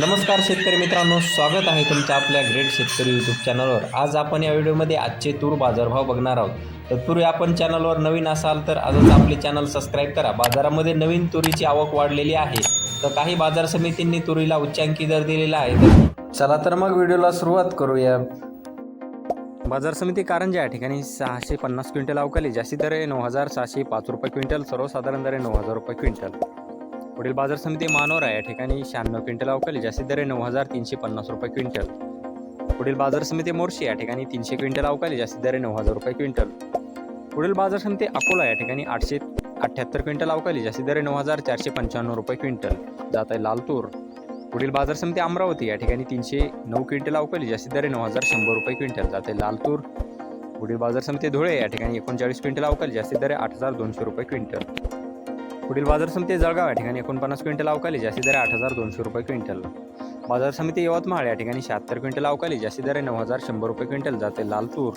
नमस्कार शेतकरी मित्रांनो स्वागत आहे तुमचं आपल्या ग्रेट शेतकरी यूट्यूब चॅनलवर आज आपण या व्हिडिओमध्ये आजचे तूर बाजारभाव बघणार आहोत. तत्पूर्वी आपण चॅनलवर नवीन असाल तर आजच आपले चॅनल सबस्क्राईब करा. बाजारामध्ये नवीन तुरीची आवक वाढलेली आहे. तर काही बाजार समितींनी तुरीला उच्चांकी दर दिलेला आहे. चला तर मग व्हिडिओला सुरुवात करूया. बाजार समिती कारंजे या ठिकाणी सहाशे पन्नास क्विंटल अवकाली. जास्ती दर आहे नऊ हजार सहाशे पाच रुपये क्विंटल सर्वसाधारण दर आहे नऊ हजार रुपये क्विंटल. पुढील बाजार समिती मानोरा या ठिकाणी शहाण्णव क्विंटल अवकाली जास्ती दर आहे नऊ हजार तीनशे पन्नास रुपये क्विंटल. पुढील बाजार समिती मोर्शी या ठिकाणी तीनशे क्विंटल अवकाली जास्तीत दर आहे नऊ हजार रुपये क्विंटल. पुढील बाजार समिती अकोला या ठिकाणी आठशे अठ्ठ्याहत्तर क्विंटल अवकाली जास्ती दर आहे नऊ हजार चारशे पंच्याण्णव रुपये क्विंटल. जात आहे लाल तूर पुढील बाजार समिती अमरावती या ठिकाणी तीनशे नऊ क्विंटल अवकाली जास्ती दर आहे नऊ हजार शंभर रुपये क्विंटल. जात आहे लाल तूर पुढील बाजार समिती धुळे या ठिकाणी एकोणचाळीस क्विंटल अवकाली जास्तीत दर आहे आठ हजार दोनशे रुपये क्विंटल. पुढील बाजार समिती जळगाव या ठिकाणी एकोणपन्नास क्विंटल अवकाली जास्ती दर आठ हजार दोनशे रुपये क्विंटल. बाजार समिती यवतमाळ या ठिकाणी शहात्तर क्विंटल अवकाली जास्ती दर नऊ हजार शंभर रुपये क्विंटल जाते लाल तूर.